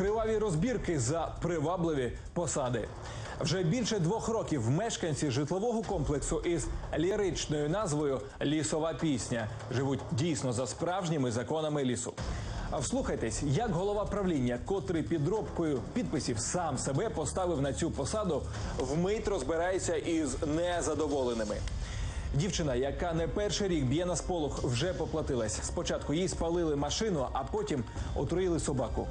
Криваві розбірки за привабливі посади. Вже більше двох років мешканці житлового комплексу із ліричною назвою Лісова пісня живуть дійсно за справжніми законами лісу. А вслухайтесь, як голова правління, котрий підробкою підписів сам себе поставив на цю посаду, вмить розбирається із незадоволеними. Дівчина, яка не перший рік б'є на сполох, вже поплатилась. Спочатку їй спалили машину, а потім отруїли собаку.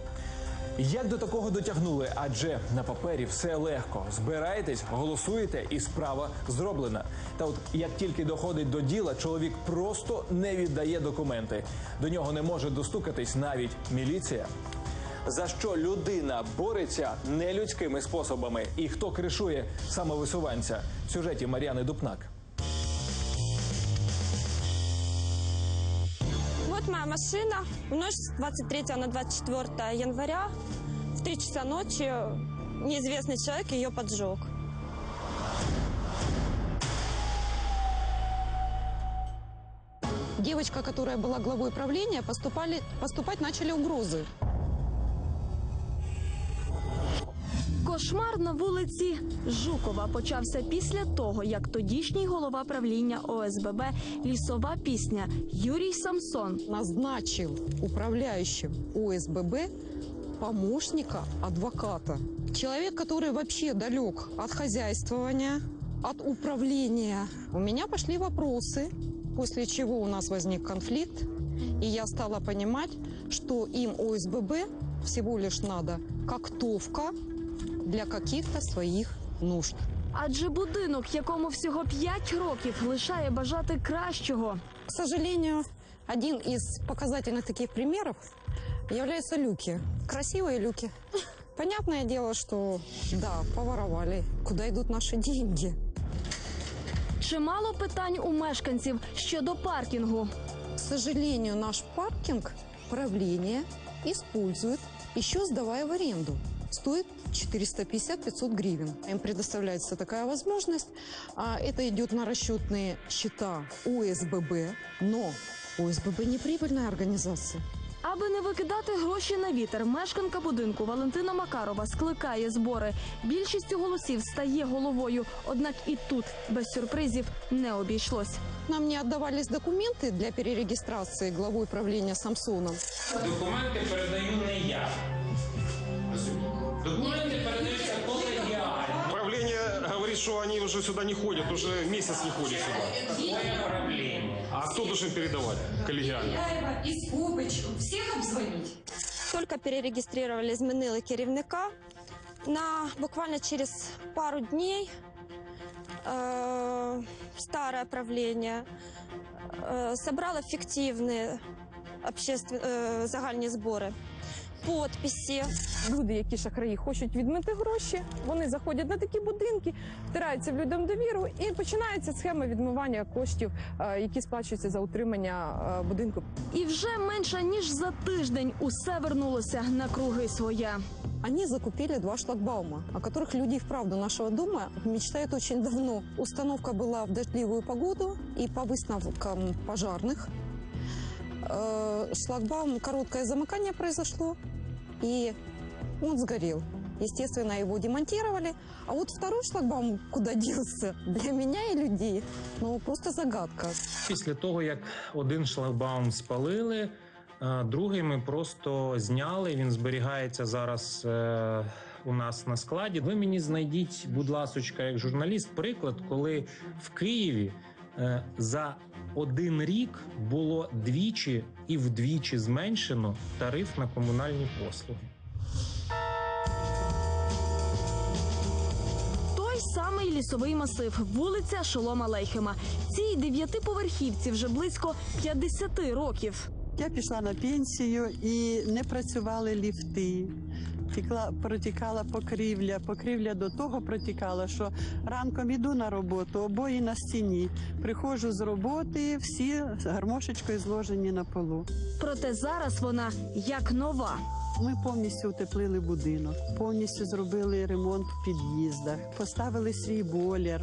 Як до такого дотягнули? Адже на папері все легко. Збираєтесь, голосуєте, і справа зроблена. Та от як тільки доходить до діла, чоловік просто не віддає документи. До нього не може достукатись навіть міліція. За що людина бореться нелюдськими способами, і хто кришує самовисуванця? В сюжеті Мар'яни Дупнак. Моя машина. В ночь с 23 на 24 января в 3 часа ночи неизвестный человек ее поджег. Девочка, которая была главой правления, поступали, поступать начали угрозы. Кошмар на вулиці Жукова почався після того, як тодішній голова правління ОСББ Лісова пісня Юрій Самсон Назначил управляющим ОСББ помощника адвоката. Человек, который вообще далек от хозяйствования, от управления. У меня пошли вопросы, после чего у нас возник конфликт, и я стала понимать, что им ОСББ всего лишь надо коктовка для каких-то своих нужд. адже будинок, якому всього 5 років, лишає бажати кращого. К сожалению, один из показательных таких примеров являются люки. Красивые люки. Понятное дело, что да, поворовали. Куда идут наши деньги? Чимало питань у мешканців щодо паркінгу. К сожалению, наш паркинг правление использует, еще сдавая в аренду Стоит 450-500 гривен. Им предоставляется такая возможность. А это идет на расчетные счета ОСББ, но ОСББ не прибыльная организация. Аби не викидати гроші на вітер, мешканка будинку Валентина Макарова скликає збори. Більшістю голосів стає головою. Однак і тут без сюрпризів не обійшлось. Нам не отдавались документы для перерегистрации главой правления Самсоном. Документи передаю не я. Розумієте? Документи передаються колегіально. Правление говорит, что они уже сюда не ходят, уже месяц не ходят сюда. Своє правління. А кто должен передавать коллегиально? Беляева і Скобич, всіх обзвоніть. Только перерегистрировали, змінили керівника. На буквально через пару дней э, старое правление э, собрало фиктивные обществен... э, загальні збори, подписи. люди, які шахраї хочуть відмити гроші, вони заходять на такі будинки, втираються в людям довіру і починається схема відмивання коштів, е, які сплачуються за утримання е, будинку. І вже менше ніж за тиждень усе вернулося на круги своя. Они закупили два шлагбаума, о которых люди и вправду нашего дома мечтают очень давно. Установка была в дождливую погоду, и по выставкам пожарных э, шлагбаум, короткое замыкание произошло, и он сгорел. Естественно, его демонтировали. А вот второй шлагбаум куда делся, для меня и людей, ну, просто загадка. Після того, як один шлагбаум спалили, е, другий ми просто зняли. Він зберігається зараз е, у нас на складі. Ви мені знайдіть, будь ласочка, як журналіст, приклад, коли в Києві е, за один рік було двічі і вдвічі зменшено тариф на комунальні послуги. Той самий лісовий масив, вулиця Шолома Лейхема. Цій дев'ятиповерхівці вже близько 50 років. Я пішла на пенсію і не працювали ліфти. Тікла, протікала покрівля. Покрівля до того протікала, що ранком іду на роботу, обої на стіні. Приходжу з роботи, всі з гармошечкою зложені на полу. Проте зараз вона як нова. Ми повністю утеплили будинок, повністю зробили ремонт в під'їздах, поставили свій бойлер,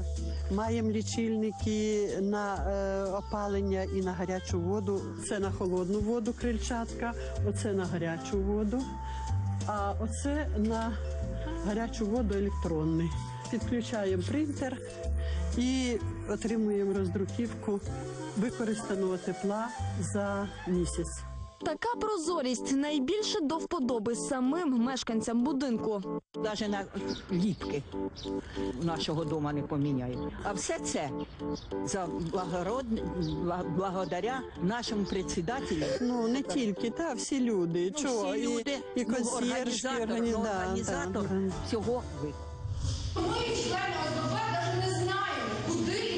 маємо лічильники на е, опалення і на гарячу воду. Це на холодну воду крильчатка, оце на гарячу воду. А оце на гарячу воду електронний. Підключаємо принтер і отримуємо роздруківку використаного тепла за місяць. Така прозорість найбільше до вподоби самим мешканцям будинку. Навіть на ліпки нашого дому не поміняють. А все це за благород... благодаря нашому председателю. Ну не тільки, та всі люди. Ну, Чого? всі люди, і, і ну, консьєржки, організатор, органі... ну, да, організатор да. всього ви. Ми, члени ОСББ, навіть не знаємо, куди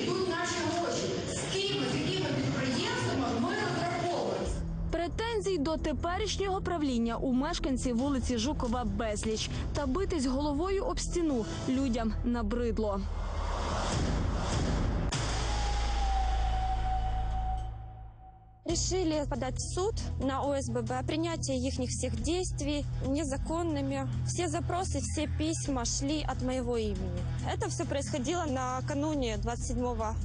Претензій до теперішнього правління у мешканці вулиці Жукова безліч. Та битись головою об стіну людям набридло. Решили подать в суд на ОСББ о принятии их всех действий незаконными. Все запросы, все письма шли от моего имени. Это все происходило накануне 27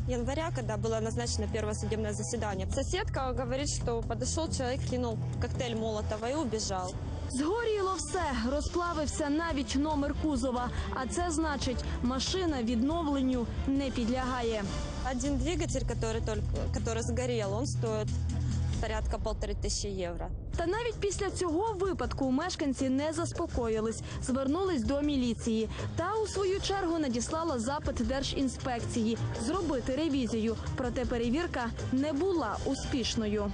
января, когда было назначено первое судебное заседание. Соседка говорит, что подошел человек, кинул коктейль Молотова и убежал. Згоріло все, розплавився навіть номер кузова. А це значить, машина відновленню не підлягає. Один двигатель, который, только, который сгорел, он стоит порядка полторы тысячи евро. Та навіть після цього випадку мешканці не заспокоїлись, звернулись до міліції та у свою чергу надіслала запит держінспекції зробити ревізію. Проте перевірка не була успішною.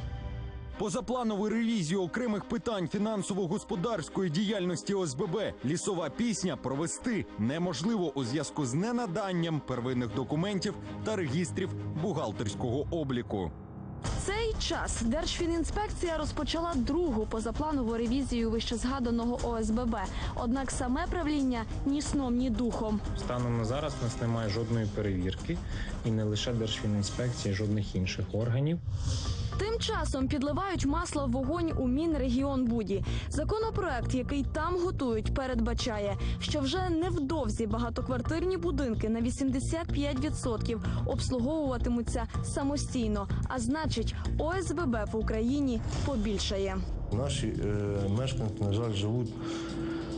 Позапланову ревізію окремих питань фінансово-господарської діяльності ОСББ лісова пісня провести неможливо у зв'язку з ненаданням первинних документів та регістрів бухгалтерського обліку. Цей час Держфінінспекція розпочала другу позапланову ревізію вищезгаданого ОСББ. Однак саме правління ні сном, ні духом. Станом на зараз у нас немає жодної перевірки, і не лише Держфінінспекції, жодних інших органів. Тим часом підливають масло в вогонь у Мінрегіонбуді. Законопроект, який там готують, передбачає, що вже невдовзі багатоквартирні будинки на 85% обслуговуватимуться самостійно. А значить, ОСББ в Україні побільшає. Наші е, мешканці, на жаль, живуть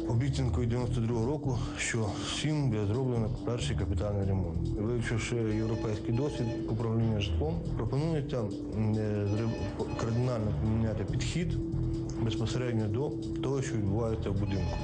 обіцянкою 92-го року, що всім буде зроблено перший капітальний ремонт. Вивчивши європейський досвід управління житлом, пропонується е, кардинально поміняти підхід безпосередньо до того, що відбувається в будинку.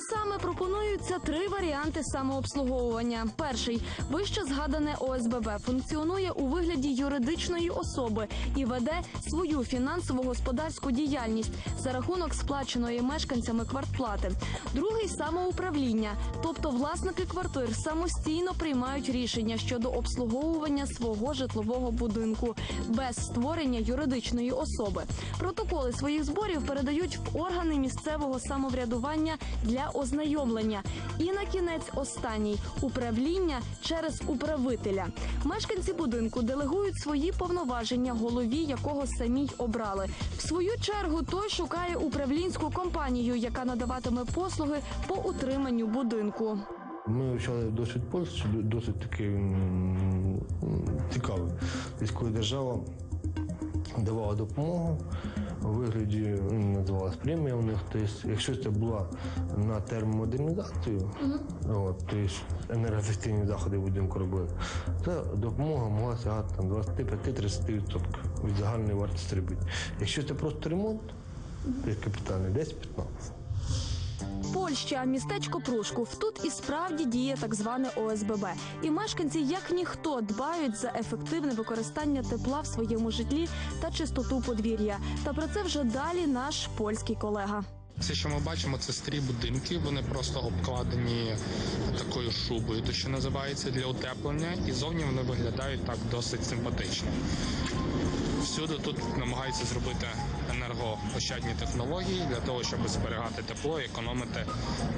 Саме пропонуються три варіанти самообслуговування. Перший вище згадане ОСББ функціонує у вигляді юридичної особи і веде свою фінансово-господарську діяльність за рахунок сплаченої мешканцями квартплати. Другий самоуправління, тобто власники квартир самостійно приймають рішення щодо обслуговування свого житлового будинку без створення юридичної особи. Протоколи своїх зборів передають в органи місцевого самоврядування для ознайомлення. І на кінець останній управління через управителя. Мешканці будинку делегують свої повноваження голові, якого самі й обрали. В свою чергу той шукає управлінську компанію, яка надаватиме послуги по утриманню будинку. Ми вивчали досвід Польщі, досить такий цікавий. Коли держава давала допомогу у вигляді називалась премія у них. Тобто, якщо це була на термомодернізацію, от, тобто енергоефективні заходи в будинку робили, то допомога могла сягати там 25-30% від загальної вартості робити. Якщо це просто ремонт, то капітальний, 10-15%. Польща, містечко Прушков. Тут і справді діє так зване ОСББ. І мешканці, як ніхто, дбають за ефективне використання тепла в своєму житлі та чистоту подвір'я. Та про це вже далі наш польський колега. Все, що ми бачимо, це старі будинки. Вони просто обкладені такою шубою, то що називається для утеплення, і зовні вони виглядають так досить симпатично. Всюди тут намагаються зробити енергоощадні технології для того, щоб зберігати тепло і економити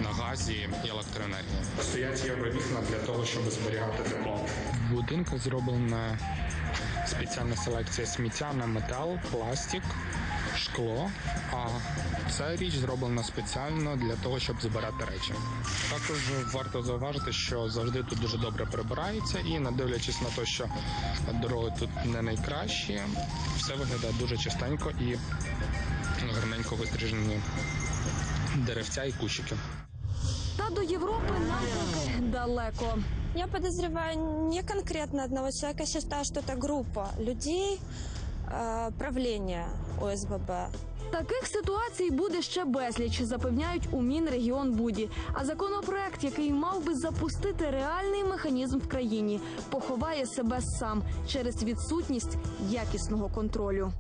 на газі і електроенергії. Стоять євровікна для того, щоб зберігати тепло. В будинках зроблена спеціальна селекція сміття на метал, пластик, шкло. А ця річ зроблена спеціально для того, щоб збирати речі. Також варто зауважити, що завжди тут дуже добре прибирається, і не дивлячись на те, що дороги тут не найкращі, все виглядає дуже чистенько і гарненько вистрижені деревця і кущики. Та до Європи нам поки далеко. Я подозреваю не конкретно одного человека, считаю, что это группа людей э, правления ОСББ. Таких ситуацій буде ще безліч, запевняють у Мінрегіонбуді. А законопроект, який мав би запустити реальний механізм в країні, поховає себе сам через відсутність якісного контролю.